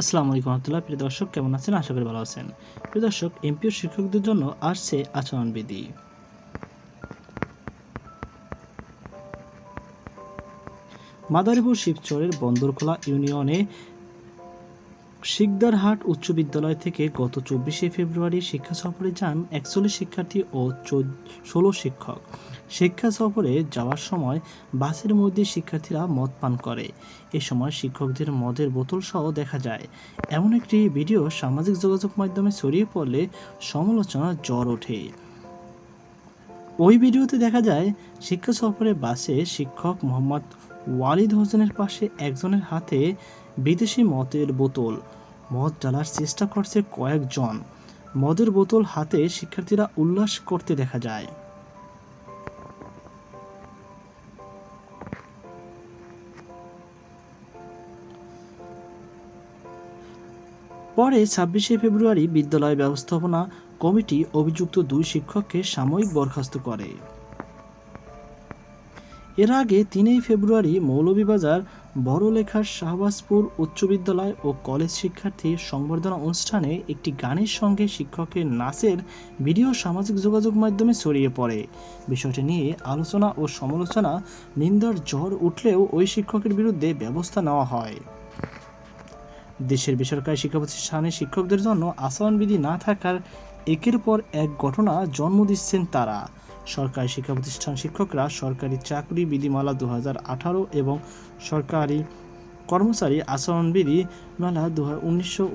আসসালামু আলাইকুম রহমতুল্লাহ। প্রিয় দর্শক, কেমন আছেন? আশা করি ভালো আছেন। প্রিয় দর্শক, এমপিও শিক্ষকদের জন্য আসছে আচরণবিধি। মাদারীপুর শিবচরের বন্দরখোলা ইউনিয়নে শিকদারহাট উচ্চ বিদ্যালয় থেকে গত চব্বিশে ফেব্রুয়ারি শিক্ষা সফরে যান একচল্লিশ শিক্ষার্থী ও ষোলো শিক্ষক। শিক্ষা সফরে যাওয়ার সময় বাসের মধ্যে শিক্ষার্থীরা মদ পান করে। এ সময় শিক্ষকদের মদের বোতল সহ দেখা যায়। এমন একটি ভিডিও সামাজিক যোগাযোগ মাধ্যমে ছড়িয়ে পড়লে সমালোচনার জ্বর ওঠে। ওই ভিডিওতে দেখা যায়, শিক্ষা সফরে বাসে শিক্ষক মোহাম্মদ ওয়ালিদ হোসেনের পাশে একজনের হাতে বিদেশি মদের বোতল। মদ ঢালার চেষ্টা করছে কয়েকজন। মদের বোতল হাতে শিক্ষার্থীরা উল্লাস করতে দেখা যায়। পরে ছাব্বিশে ফেব্রুয়ারি বিদ্যালয় ব্যবস্থাপনা কমিটি অভিযুক্ত দুই শিক্ষককে সাময়িক বরখাস্ত করে। এর আগে তিনই ফেব্রুয়ারি মৌলভীবাজার বড়লেখার শাহবাজপুর উচ্চ বিদ্যালয় ও কলেজ শিক্ষার্থী সংবর্ধনা অনুষ্ঠানে একটি গানের সঙ্গে শিক্ষকের নাচের ভিডিও সামাজিক যোগাযোগ মাধ্যমে ছড়িয়ে পড়ে। বিষয়টি নিয়ে আলোচনা ও সমালোচনা নিন্দার ঝড় উঠলেও ওই শিক্ষকের বিরুদ্ধে ব্যবস্থা নেওয়া হয়। দেশের বেসরকারি শিক্ষা প্রতিষ্ঠানে শিক্ষকদের জন্য আচরণবিধি না থাকার একের পর এক ঘটনা জন্ম দিচ্ছেন তারা। সরকারি শিক্ষা প্রতিষ্ঠান শিক্ষকরা সরকারি চাকরি বিধিমালা দু এবং সরকারি কর্মচারী আচরণবিধি মেলা দু উনিশশো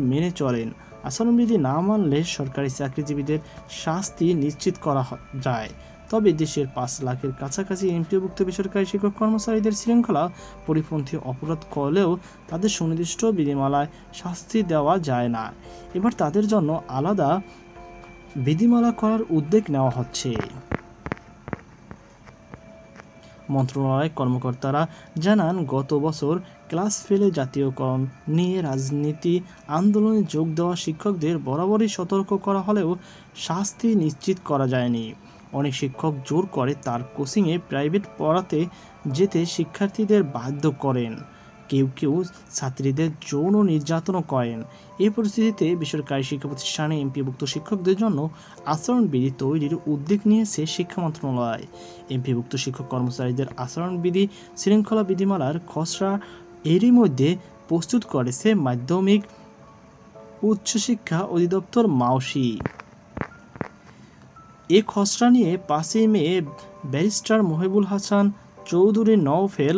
মেনে চলেন। আচরণবিধি না মানলে সরকারি চাকরিজীবীদের শাস্তি নিশ্চিত করা যায়। তবে দেশের পাঁচ লাখের কাছাকাছি এমপিওভুক্ত বেসরকারি শিক্ষক কর্মচারীদের শৃঙ্খলা পরিপন্থী অপরাধ করলেও তাদের সুনির্দিষ্ট বিধিমালায় শাস্তি দেওয়া যায় না। এবার তাদের জন্য আলাদা বিধিমালা করার উদ্যোগ নেওয়া হচ্ছে। মন্ত্রণালয়ের কর্মকর্তারা জানান, গত বছর ক্লাস ফেলে জাতীয়করণ নিয়ে রাজনীতি আন্দোলনে যোগ দেওয়া শিক্ষকদের বরাবরই সতর্ক করা হলেও শাস্তি নিশ্চিত করা যায়নি। অনেক শিক্ষক জোর করে তার কোচিংয়ে প্রাইভেট পড়াতে যেতে শিক্ষার্থীদের বাধ্য করেন। কেউ কেউ ছাত্রীদের যৌন নির্যাতনও করেন। এই পরিস্থিতিতে বেসরকারি শিক্ষা প্রতিষ্ঠানে এমপিভুক্ত শিক্ষকদের জন্য আচরণবিধি তৈরির উদ্যোগ নিয়েছে শিক্ষা মন্ত্রণালয়। এমপিভুক্ত শিক্ষক কর্মচারীদের আচরণবিধি শৃঙ্খলা বিধিমালার খসড়া এরই মধ্যে প্রস্তুত করেছে মাধ্যমিক উচ্চশিক্ষা অধিদপ্তর মাওসি। এ খসড়া নিয়ে পাঁচই মে ব্যারিস্টার মহিবুল হাসান চৌধুরী নওফেল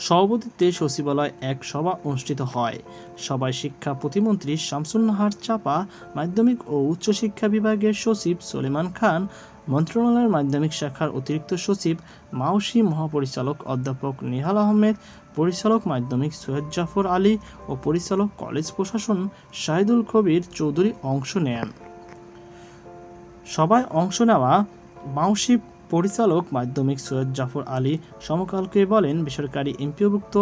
সভাপতিত্বে সচিবালয় এক সভা অনুষ্ঠিত হয়। সভায় শিক্ষা প্রতিমন্ত্রী শামসুন্নাহার চাপা, মাধ্যমিক ও উচ্চশিক্ষা বিভাগের সচিব সলিমান খান, মন্ত্রণালয়ের মাধ্যমিক শাখার অতিরিক্ত সচিব মাওসি মহাপরিচালক অধ্যাপক নিহাল আহমেদ, পরিচালক মাধ্যমিক সৈয়দ জাফর আলী ও পরিচালক কলেজ প্রশাসন শাহিদুল কবির চৌধুরী অংশ নেন। সভায় অংশ নেওয়া মাউসি পরিচালক মাধ্যমিক সৈয়দ জাফর আলী সমকালকে বলেন, বেসরকারি এমপিওভুক্ত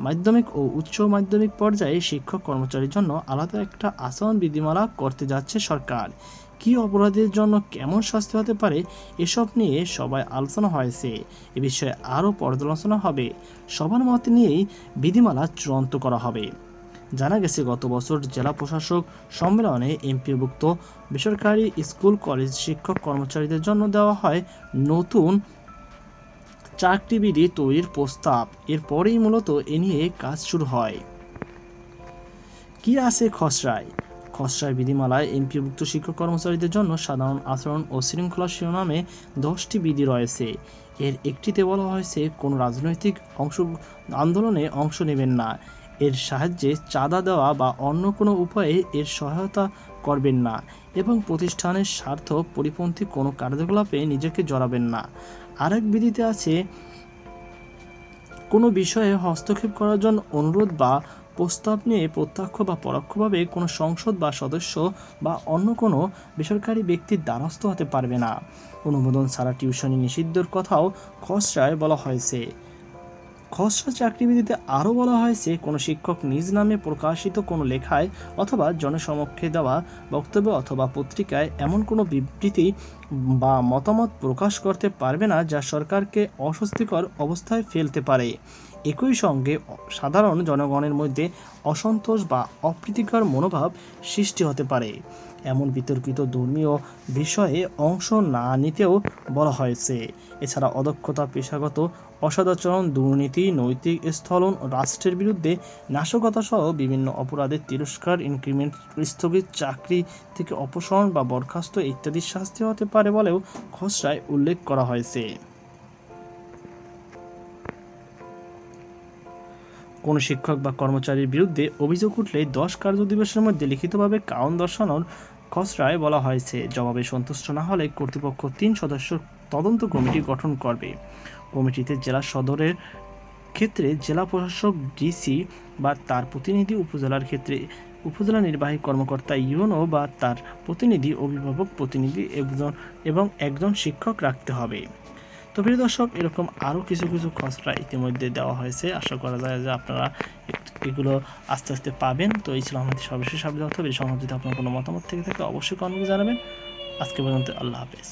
মাধ্যমিক ও উচ্চ মাধ্যমিক পর্যায়ে শিক্ষক কর্মচারীর জন্য আলাদা একটা আচরণ বিধিমালা করতে যাচ্ছে সরকার। কী অপরাধের জন্য কেমন শাস্তি হতে পারে এসব নিয়ে সবাই আলোচনা হয়েছে। এ বিষয়ে আরও পর্যালোচনা হবে। সবার মত নিয়েই বিধিমালা চূড়ান্ত করা হবে। জানা গেছে, গত বছর জেলা প্রশাসক সম্মেলনে এমপিভুক্ত বেসরকারি স্কুল, কলেজ শিক্ষক কর্মচারীদের জন্য দেওয়া হয় নতুন চাকরিবিধি তৈরির প্রস্তাব। এরপরেই মূলত এ নিয়ে কাজ শুরু হয়। কি আছে খসড়ায়? খসড়ায় বিধিমালায় এমপিভুক্ত শিক্ষক কর্মচারীদের জন্য সাধারণ আচরণ ও শৃঙ্খলা শিরোনামে দশটি বিধি রয়েছে। এর একটিতে বলা হয়েছে, কোনো রাজনৈতিক অংশ আন্দোলনে অংশ নেবেন না। এর সাহায্যে চাঁদা দেওয়া বা অন্য কোনো উপায়ে এর সহায়তা করবেন না এবং প্রতিষ্ঠানের স্বার্থ পরিপন্থী কোনো কার্যকলাপে নিজেকে জড়াবেন না। আরেক বিধিতে আছে, কোনো বিষয়ে হস্তক্ষেপ করার জন্য অনুরোধ বা প্রস্তাব নিয়ে প্রত্যক্ষ বা পরোক্ষভাবে কোনো সংসদ বা সদস্য বা অন্য কোনো বেসরকারি ব্যক্তির দ্বারস্থ হতে পারবে না। অনুমোদন ছাড়া টিউশনি নিষিদ্ধর কথাও খসড়ায় বলা হয়েছে। খসড়া চাকরিবিধিতে আরও বলা হয়েছে, কোনো শিক্ষক নিজ নামে প্রকাশিত কোনো লেখায় অথবা জনসমক্ষে দেওয়া বক্তব্য অথবা পত্রিকায় এমন কোনো বিবৃতি বা মতামত প্রকাশ করতে পারবে না যা সরকারকে অস্বস্তিকর অবস্থায় ফেলতে পারে। একই সঙ্গে সাধারণ জনগণের মধ্যে অসন্তোষ বা অপ্রীতিকর মনোভাব সৃষ্টি হতে পারে। এমন বিতর্কিত ধর্মীয় বিষয়ে অংশ না নিতেও বলা হয়েছে। এছাড়া অদক্ষতা, পেশাগত অসদাচরণ, দুর্নীতি, নৈতিক স্থলন, রাষ্ট্রের বিরুদ্ধে নাশকতা সহ বিভিন্ন অপরাধের তিরস্কার, ইনক্রিমেন্ট, স্থগিত চাকরি থেকে অপসারণ বা বরখাস্ত ইত্যাদি শাস্তি হতে পারে বলেও খসড়ায় উল্লেখ করা হয়েছে। কোনো শিক্ষক বা কর্মচারীর বিরুদ্ধে অভিযোগ উঠলে দশ কার্যদিবসের মধ্যে লিখিতভাবে কারণ দর্শানোর খসড়ায় বলা হয়েছে। জবাবে সন্তুষ্ট না হলে কর্তৃপক্ষ তিন সদস্য তদন্ত কমিটি গঠন করবে। কমিটিতে জেলা সদরের ক্ষেত্রে জেলা প্রশাসক, ডিসি বা তার প্রতিনিধি, উপজেলার ক্ষেত্রে উপজেলা নির্বাহী কর্মকর্তা ইউনো বা তার প্রতিনিধি, অভিভাবক প্রতিনিধি, একজন এবং একজন শিক্ষক রাখতে হবে। তো প্রিয় দর্শক, এরকম আরও কিছু কিছু খসড়া ইতিমধ্যে দেওয়া হয়েছে। আশা করা যায় যে আপনারা এগুলো আস্তে আস্তে পাবেন। তো এই ছিল আমাদের সর্বশেষ আপডেট অথবা এই সম্বন্ধে যদি আপনার কোনো মতামত থেকে থাকে অবশ্যই কমেন্টে জানাবেন। আজকে পর্যন্ত আল্লাহ হাফেজ।